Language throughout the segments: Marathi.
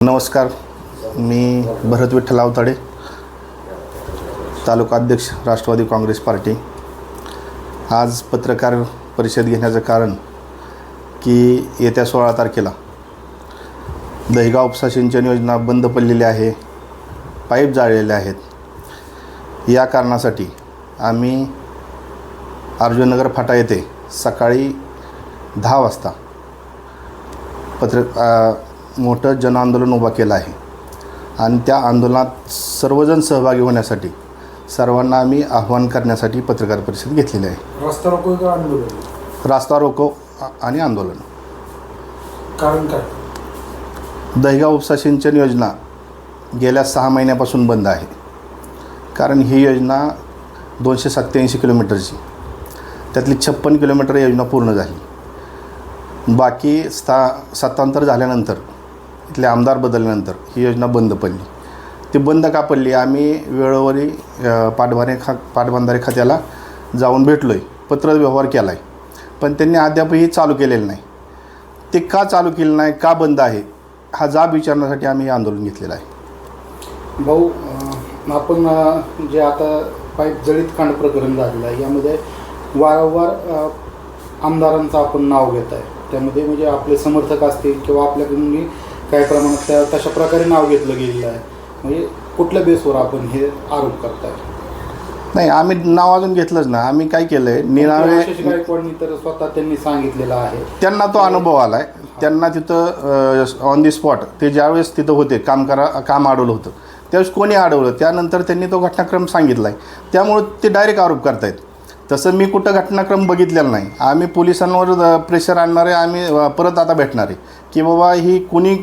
नमस्कार मी भरत विठ्ठल आवताडे तालुका अध्यक्ष राष्ट्रवादी काँग्रेस पार्टी. आज पत्रकार परिषद घेण्याचं कारण की येत्या सोळा तारखेला दहिगाव उपसा सिंचन योजना बंद पडलेली आहे पाईप जाळलेले आहेत. या कारणासाठी आम्ही अर्जुननगर फाटा येथे सकाळी दहा वाजता पत्र मोठं जनआंदोलन उभा केलं आहे. आणि त्या आंदोलनात सर्वजण सहभागी होण्यासाठी सर्वांना आम्ही आव्हान करण्यासाठी पत्रकार परिषद घेतलेली आहे. रस्ता रोको का आंदोलन? रास्ता रोको आणि आंदोलन. कारण काय? दहिगाव उपसा सिंचन योजना गेल्या सहा महिन्यापासून बंद आहे. कारण ही योजना दोनशे सत्त्याऐंशी किलोमीटरची. त्यातली छप्पन किलोमीटर योजना पूर्ण झाली. बाकी स्था सत्तांतर झाल्यानंतर इथले आमदार बदलल्यानंतर ही योजना बंद पडली. ती बंद का पडली? आम्ही वेळोवेळी अ, खा पाटबंधारे खात्याला जाऊन भेटलो आहे पत्रव्यवहार केला आहे पण त्यांनी अद्यापही चालू केलेलं नाही. ते का चालू केलं नाही का बंद आहे हा जाब विचारण्यासाठी आम्ही हे आंदोलन घेतलेलं आहे. भाऊ आपण जे आता पाईप जळीत कांड प्रकरण झालेलं आहे यामध्ये वारंवार आमदारांचं आपण नाव घेत आहे त्यामध्ये म्हणजे आपले समर्थक असतील किंवा आपल्याकडून काही प्रमाणात त्या तशा प्रकारे नाव घेतलं गेलेलं आहे. म्हणजे कुठल्या बेसवर आपण हे आरोप करताय? नाही आम्ही नाव अजून घेतलंच ना आम्ही काय केलं आहे आशिष निनावे गायकवाडनी तर स्वतः त्यांनी सांगितलेलं आहे. त्यांना तो अनुभव आला आहे त्यांना तिथं ऑन दी स्पॉट ते ज्यावेळेस तिथं होते काम करा काम अडवलं होतं. त्यावेळेस कोणी अडवलं त्यानंतर त्यांनी तो घटनाक्रम सांगितला आहे त्यामुळं ते डायरेक्ट आरोप करतायत. तसं मी कुठं घटनाक्रम बघितलेला नाही. आम्ही पोलिसांवर प्रेशर आणणारे आम्ही परत आता भेटणार. आहे की बाबा ही कुणी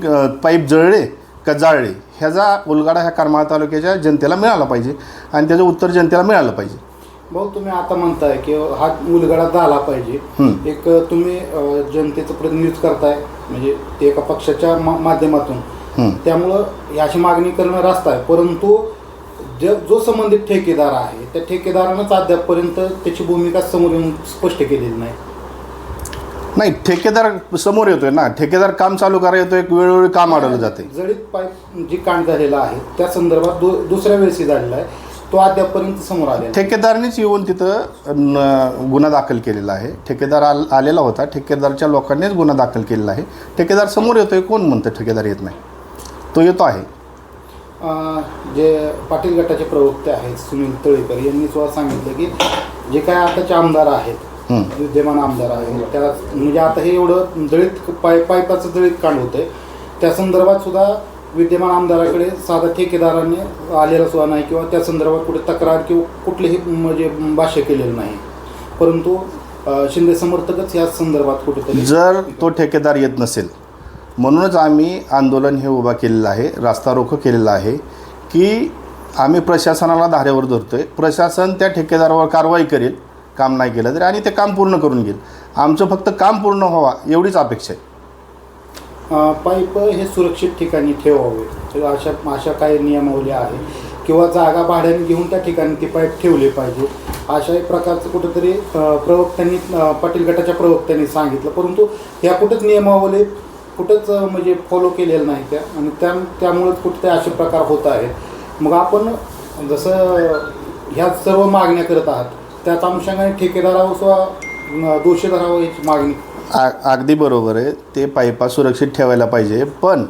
पाईप जळले का जाळले ह्याचा उलगाडा ह्या करमाळा तालुक्याच्या जनतेला मिळाला पाहिजे आणि त्याचं उत्तर जनतेला मिळालं पाहिजे. भाऊ तुम्ही आता म्हणताय की हा उलगडा झाला पाहिजे. एक तुम्ही जनतेचं प्रतिनिधित्व करताय म्हणजे ते एका पक्षाच्या मा- माध्यमातून. त्यामुळं अशी मागणी करणं रास्त आहे. परंतु जे जो संबंधित ठेकेदार आहे त्या ठेकेदारानंच अद्यापपर्यंत त्याची भूमिका समोर येऊन स्पष्ट केलेली नाही. नाही ठेकेदार समोर येतोय ना. ठेकेदार काम चालू करा येतोय वेळोवेळी काम अडवलं जाते. जळीत पाईप जी कांड झालेला आहे त्या संदर्भात दु दुसऱ्या वेळेसही झालेला आहे. तो अद्यापपर्यंत समोर आलेला नाही. ठेकेदारानेच येऊन तिथं न- गुन्हा दाखल केलेला आहे. ठेकेदार आल आलेला होता. ठेकेदारच्या लोकांनीच गुन्हा दाखल केलेला आहे. ठेकेदार समोर येतोय कोण म्हणतं ठेकेदार येत नाही? तो येतो आहे. जे पाटील गटाचे प्रवक्ते आहेत सुनील तळेकर यांनी सुद्धा सांगितलं की जे काय आताचे आमदार आहेत. विद्यमान आमदार आहेत त्या म्हणजे आता हे एवढं दळीत पाय पाईपाचं दळीत कांड होतंय त्या संदर्भात सुद्धा विद्यमान आमदाराकडे साधा ठेकेदाराने आलेला सुद्धा नाही किंवा त्या संदर्भात कुठे तक्रार किंवा कुठलेही म्हणजे भाष्य केलेलं नाही परंतु शिंदे समर्थकच या संदर्भात कुठेतरी जर तो ठेकेदार येत नसेल म्हणूनच आम्ही आंदोलन हे उभा केलेलं आहे रास्ता रोखं केलेला आहे की आम्ही प्रशासनाला धारेवर धरतो आहे प्रशासन त्या ठेकेदारावर कारवाई करेल काम नाही केलं तरी आणि ते काम पूर्ण करून घेईल. आमचं फक्त काम पूर्ण व्हावा एवढीच अपेक्षा आहे. पाईप हे सुरक्षित ठिकाणी ठेवावे. अशा अशा काही नियमावली आहे किंवा जागा भाड्याने घेऊन त्या ठिकाणी ती पाईप ठेवले पाहिजे. अशा एक प्रकारचं कुठंतरी प्रवक्त्यांनी पाटील गटाच्या प्रवक्त्यांनी सांगितलं. परंतु ह्या कुठंच नियमावली कुठंच म्हणजे फॉलो केलेलं नाही त्या. आणि त्या त्यामुळेच कुठे असे प्रकार होत आहेत. मग आपण जसं ह्या सर्व मागण्या करत आहात त्याच अनुषंगाने ठेकेदारावर सुद्धा दोषी धरावं याची मागणी. आ अगदी बरोबर आहे. ते पायपा सुरक्षित ठेवायला पाहिजे. पण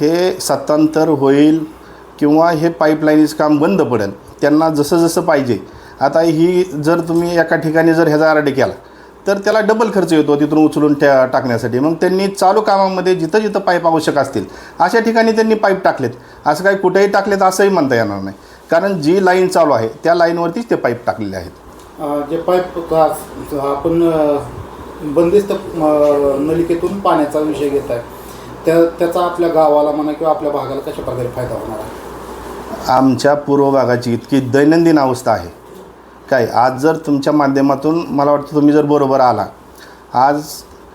हे सत्तांतर होईल किंवा हे पाईपलाईनीचं काम बंद पडेल त्यांना जसं जसं पाहिजे. आता ही जर तुम्ही एका ठिकाणी जर ह्याचा आरडे केला तर त्याला डबल खर्च येतो तिथून उचलून त्या टाकण्यासाठी. मग त्यांनी चालू कामामध्ये जिथं जिथं पाईप आवश्यक असतील अशा ठिकाणी त्यांनी पाईप टाकलेत. असं काही कुठेही टाकलेत असंही म्हणता येणार नाही. कारण जी लाईन चालू आहे त्या लाईनवरतीच ते पाईप टाकलेले आहेत. जे पाईप आपण बंदिस्त नलिकेतून पाण्याचा विषय घेत आहे त्या त्याचा आपल्या गावाला म्हणा किंवा आपल्या भागाला कशा प्रकारे फायदा होणार आहे? आमच्या पूर्व भागाची इतकी दैनंदिन अवस्था आहे. काय आज जर तुमच्या माध्यमातून मला वाटतं तुम्ही जर बरोबर आला आज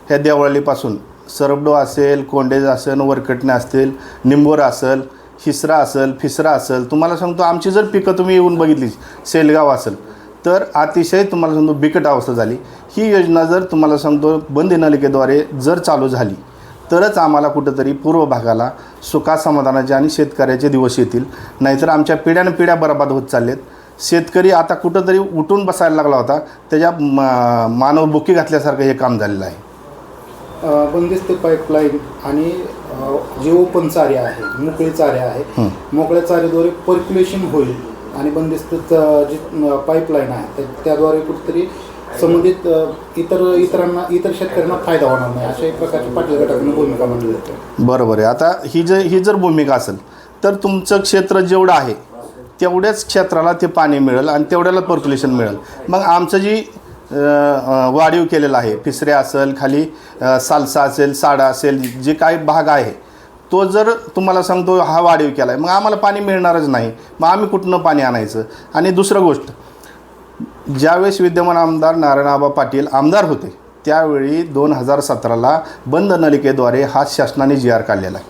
ह्या देवळालीपासून सरबडो असेल कोंडेज असेल वरकटणे असतील निंबोरा असेल हिसरा असेल फिसरा असेल तुम्हाला सांगतो आमची जर पिकं तुम्ही येऊन बघितली सेलगाव असेल तर अतिशय तुम्हाला सांगतो बिकट अवस्था झाली. ही योजना जर तुम्हाला सांगतो बंद नलिकेद्वारे जर चालू झाली तरच आम्हाला कुठंतरी पूर्व भागाला सुखासमाधानाचे आणि शेतकऱ्याचे दिवस येतील. नाहीतर आमच्या पिढ्यानपिढ्या बरबाद होत चाललेत. शेतकरी आता कुठंतरी उठून बसायला लागला होता. त्याच्या म- मानव बुकी घातल्यासारखं हे काम झालेलं आहे. बंदिस्त पाईपलाईन आणि जे ओपन चारे आहे मोकळे चारे आहे. मोकळ्या चाऱ्याद्वारे पर्क्युलेशन होईल आणि बंदिस्त जी पाईपलाईन आहे त्या- त्याद्वारे कुठेतरी संबंधित इतर इतरांना इतर शेतकऱ्यांना फायदा होणार नाही अशा एक प्रकारची पाटील गटाकडून भूमिका मांडली जाते. बरोबर आहे. आता ही जर ही जर भूमिका असेल तर तुमचं क्षेत्र जेवढं आहे तेवढ्याच क्षेत्राला ते पाणी मिळेल आणि तेवढ्याला पर्क्युलेशन मिळेल. मग आमचं जी वाढीव केलेलं आहे फिसऱ्या असेल खाली सालसा असेल साडा असेल जे काही भाग आहे तो जर तुम्हाला सांगतो हा वाढीव केला आहे मग आम्हाला पाणी मिळणारच नाही. मग आम्ही कुठनं पाणी आणायचं? आणि दुसरं गोष्ट ज्यावेळेस विद्यमान आमदार नारायणआबा पाटील आमदार होते त्यावेळी दोन हजार सतराला बंद नलिकेद्वारे हा शासनाने जी आर काढलेला आहे.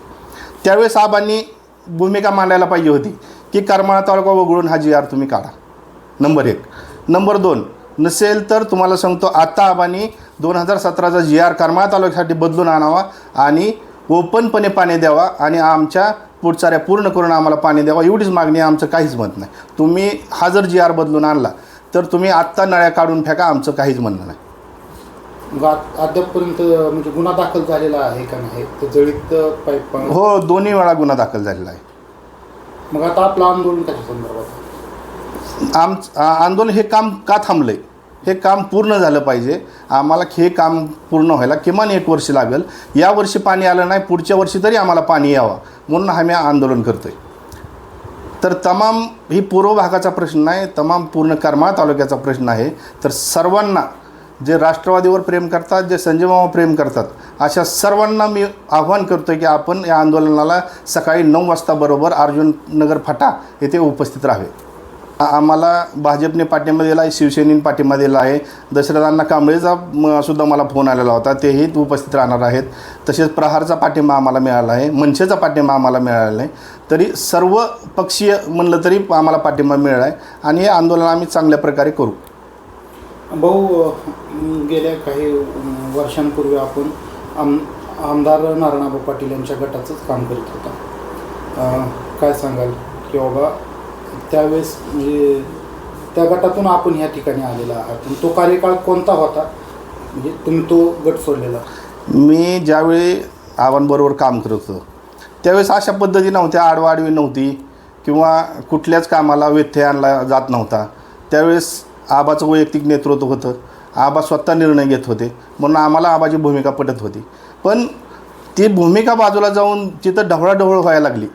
त्यावेळेस आबांनी भूमिका मांडायला पाहिजे होती. की करमाळा तालुका वगळून हा जी आर तुम्ही काढा. नंबर एक. नंबर दोन नसेल तर तुम्हाला सांगतो आत्ता आबांनी दोन हजार सतराचा जी आर करमाळा तालुक्यासाठी बदलून आणावा आणि ओपनपणे पाणी द्यावा आणि आमच्या पुढचाऱ्या पूर्ण करून आम्हाला पाणी द्यावा. एवढीच मागणी आमचं काहीच मत नाही. तुम्ही हा जर जी आर बदलून आणला तर तुम्ही आत्ता नळ्या काढून फेका आमचं काहीच म्हणणं नाही. अद्यापपर्यंत म्हणजे गुन्हा दाखल झालेला आहे का नाही? तर जळीत पाईप हो दोन्ही वेळा गुन्हा दाखल झालेला आहे. मग आता आपलं आंदोलन कशा संदर्भात? आम आंदोलन हे काम का थांबलं? आहे हे काम पूर्ण झालं पाहिजे. आम्हाला हे काम पूर्ण व्हायला किमान एक वर्ष लागेल. या वर्षी पाणी आलं नाही पुढच्या वर्षी तरी आम्हाला पाणी यावं म्हणून आम्ही आंदोलन करतो आहे तर तमाम ही पूर्व भागाचा प्रश्न नाही तमाम पूर्ण करमाळा तालुक्याचा प्रश्न आहे. तर सर्वांना जे राष्ट्रवादीवर प्रेम करतात जे संजय प्रेम करतात अशा सर्वांना मी आव्हान करतो की आपण या आंदोलनाला सकाळी नऊ वाजता बरोबर अर्जुन नगर फाटा येथे उपस्थित राहावे. आम्हाला भाजपने पाठिंबा दिला आहे शिवसेनेने पाठिंबा दिला आहे. दशरथांना कांबळेचा म- सुद्धा मला फोन आलेला होता. तेही उपस्थित राहणार आहेत. तसेच प्रहारचा पाठिंबा आम्हाला मिळाला आहे. मनसेचा पाठिंबा आम्हाला मिळाला आहे. तरी सर्व पक्षीय म्हणलं तरी आम्हाला पाठिंबा मिळाला आहे. आणि हे आंदोलन आम्ही चांगल्या प्रकारे करू. भाऊ गेल्या काही वर्षांपूर्वी आपण आम आमदार नारायणाबा पाटील यांच्या गटाचंच काम करीत होता. काय सांगाल? की बाबा त्यावेळेस म्हणजे त्या गटातून आपण ह्या ठिकाणी आलेला आहात. पण तो कार्यकाळ कोणता होता? म्हणजे तुम्ही तो गट सोडलेला. मी ज्यावेळी आव्हानबरोबर काम करत होतो त्यावेळेस अशा पद्धती नव्हत्या. आडवाडवी नव्हती. किंवा कुठल्याच कामाला व्यत्यय आणला जात नव्हता. त्यावेळेस आबाचं वैयक्तिक नेतृत्व होतं. आबा स्वतः निर्णय घेत होते. म्हणून आम्हाला आबाची भूमिका पटत होती. पण ती भूमिका बाजूला जाऊन तिथं ढवळाढवळ व्हायला लागली.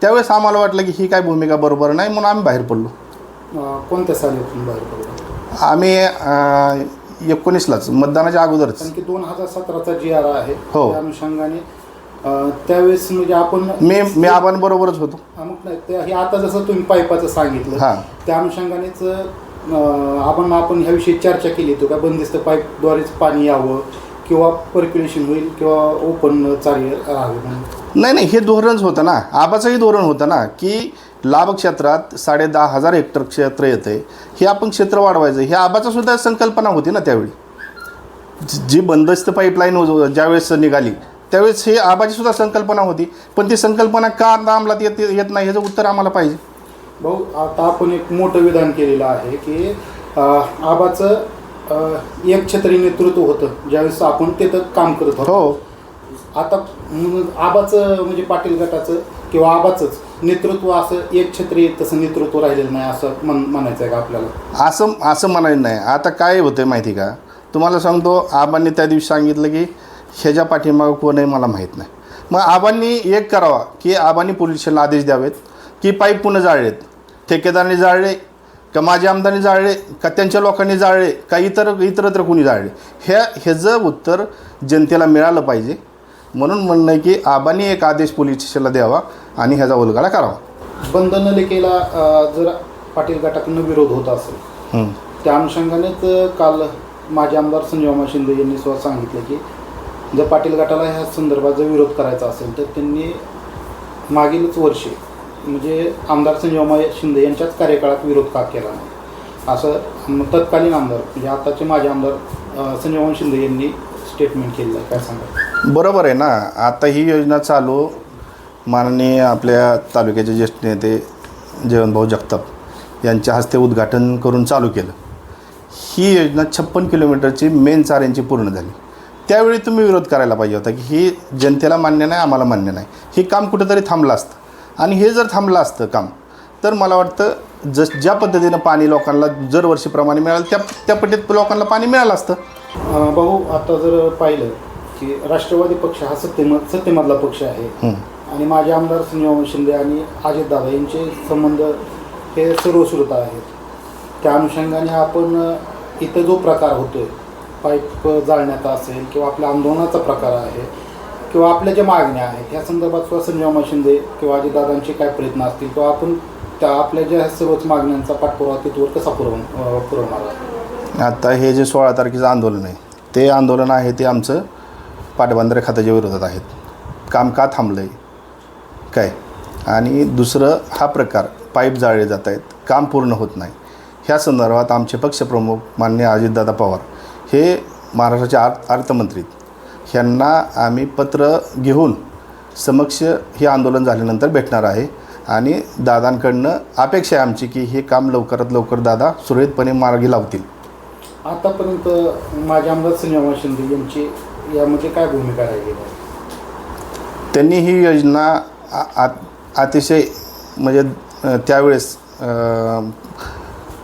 त्यावेळेस आम्हाला वाटलं की ही काय भूमिका बरोबर नाही म्हणून आम्ही बाहेर पडलो. कोणत्या साली बाहेर पडला? आम्ही एकोणीसलाच मतदानाच्या अगोदरच. कारण की दोन हजार सतराचा जी आर आहे. हो. त्या अनुषंगाने त्यावेळेस म्हणजे आपण मी मी आबांबरोबरच होतो. हा, मग नाही ते हे आता जसं तुम्ही पाईपाचं सांगितलं हां. त्या अनुषंगानेच आपण आपण ह्याविषयी चर्चा केली होती का बंदिस्त पाईपद्वारेच पाणी यावं किंवा पर्क्युलेशन होईल किंवा ओपन चालेल राहावे म्हणून? नाही नाही हे धोरणच होतं ना. आबाचंही धोरण होतं ना की लाभ क्षेत्रात साडे दहा हजार हेक्टर क्षेत्र येतं आहे हे आपण क्षेत्र वाढवायचं. हे आबाचा सुद्धा संकल्पना होती ना त्यावेळी. जी- बंदस्त पाईपलाईन ज्यावेळेस निघाली त्यावेळेस हे आबाची सुद्धा संकल्पना होती. पण ती संकल्पना का आता अंमलात येत येत नाही ह्याचं उत्तर आम्हाला पाहिजे. भाऊ आता आपण एक मोठं विधान केलेलं आहे की आबाचं एक छत्री नेतृत्व होतं ज्यावेळेस आपण तिथं काम करत होतो. हो. आता आबाचं म्हणजे पाटील गटाचं किंवा आबाचंच नेतृत्व असं एक छत्री तसं नेतृत्व राहिलेलं नाही असं म्हण म्हणायचं आहे का आपल्याला? असं असं म्हणायचं नाही. आता काय होतं माहिती का? तुम्हाला सांगतो आबांनी त्या दिवशी सांगितलं की ह्याच्या पाठीमागं कोण आहे मला माहीत नाही. मग आबांनी एक करावा की आबांनी पोलीस स्टेशनला आदेश द्यावेत. की पाईप पुन्हा जाळलेत ठेकेदारांनी जाळले का माझ्या आमदारांनी जाळले का त्यांच्या लोकांनी जाळले का इतर इतरत्र कोणी जाळले? ह्या ह्याचं उत्तर जनतेला मिळालं पाहिजे. म्हणून म्हणणं आहे की आबांनी एक आदेश पोलीस स्टेशनला द्यावा आणि ह्याचा उलगडा करावा. अं, जर पाटील गटाकडनं विरोध होत असेल. त्या अनुषंगानेच काल माजी आमदार संजयमा शिंदे यांनी स्वतः सांगितलं की जर पाटील गटाला ह्या संदर्भात जर विरोध करायचा असेल तर त्यांनी मागीलच वर्षी म्हणजे आमदार संजयमा शिंदे यांच्याच कार्यकाळात विरोध का केला नाही? असं तत्कालीन आमदार म्हणजे आताचे माजी आमदार अं, संजयमा शिंदे यांनी स्टेटमेंट केलेलं आहे. काय सांगा बरोबर आहे ना. आता ही योजना चालू. माननीय आपल्या तालुक्याचे ज्येष्ठ नेते जयवंतभाऊ जगताप यांच्या हस्ते उद्घाटन करून चालू केलं. ही योजना छप्पन किलोमीटरची मेन चाऱ्यांची पूर्ण झाली. त्यावेळी तुम्ही विरोध करायला पाहिजे होता की ही जनतेला मान्य नाही आम्हाला मान्य नाही. हे काम कुठेतरी थांबलं असतं. आणि हे जर थांबलं असतं काम तर मला वाटतं जस ज्या पद्धतीनं पाणी लोकांना जर वर्षीप्रमाणे मिळालं त्या त्या पद्धतीत लोकांना पाणी मिळालं असतं. भाऊ आता जर पाहिलं की राष्ट्रवादी पक्ष हा सत्तेमध सत्तेमधला पक्ष आहे. आणि माझे आमदार संजय शिंदे आणि अजितदादा यांचे संबंध हे सर्वश्रुत आहेत. त्या अनुषंगाने आपण इथं जो प्रकार होतोय पाईप जाळण्याचा असेल किंवा आपल्या आंदोलनाचा प्रकार आहे किंवा आपल्या ज्या मागण्या आहेत या संदर्भात किंवा संजयमा शिंदे किंवा अजितदादांचे काय प्रयत्न असतील किंवा आपण त्या आपल्या ज्या सर्वच मागण्यांचा पाठपुरावा तिथवर कसा पुरव पुरवणार आता हे जे सोळा तारखेचं आंदोलन आहे ते आंदोलन आहे ते आमचं पाटबंधारे खात्याच्या विरोधात आहेत. काम का थांबलं आहे काय? आणि दुसरं हा प्रकार पाईप जाळले जात आहेत काम पूर्ण होत नाही. ह्या संदर्भात आमचे पक्षप्रमुख मान्य अजितदादा पवार हे महाराष्ट्राचे अर्थ अर्थमंत्री ह्यांना आम्ही पत्र घेऊन समक्ष हे आंदोलन झाल्यानंतर भेटणार आहे. आणि दादांकडनं अपेक्षा आहे आमची की हे काम लवकरात लवकर दादा सुरळीतपणे मार्गी लावतील. आतापर्यंत माझे आमदार संजय शिंदे यांची यामध्ये काय भूमिका राहिली? त्यांनी ही योजना आ- अतिशय म्हणजे त्यावेळेस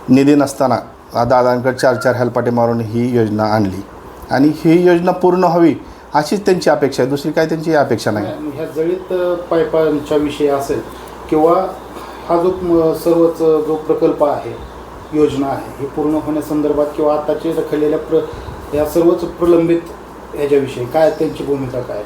निधी नसताना दादांकडे चार चार हेलपाटे मारून ही योजना आणली. आणि ही योजना पूर्ण व्हावी अशीच त्यांची अपेक्षा आहे. दुसरी काय त्यांची अपेक्षा नाही. ह्या जळीत पाईपांच्या विषयी असेल किंवा हा जो सर्वच जो प्रकल्प आहे योजना आहे हे पूर्ण होण्यासंदर्भात किंवा आताचे रखडलेल्या प्र या सर्वच प्रलंबित ह्याच्याविषयी काय त्यांची भूमिका काय?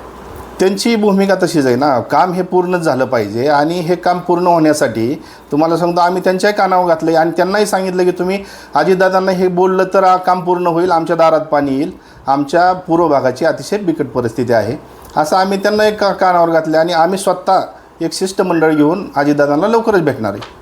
त्यांची भूमिका तशीच आहे ना. काम हे पूर्णच झालं पाहिजे आणि हे काम पूर्ण होण्यासाठी तुम्हाला सांगतो आम्ही त्यांच्याही कानावर घातलं आणि त्यांनाही सांगितलं की तुम्ही अजितदादांना हे बोललं तर काम पूर्ण होईल आमच्या दारात पाणी येईल. आमच्या पूर्व भागाची अतिशय बिकट परिस्थिती आहे. असं आम्ही त्यांना एक का कानावर घातलं आणि आम्ही स्वतः एक शिष्टमंडळ घेऊन अजितदादांना लवकरच भेटणार आहे.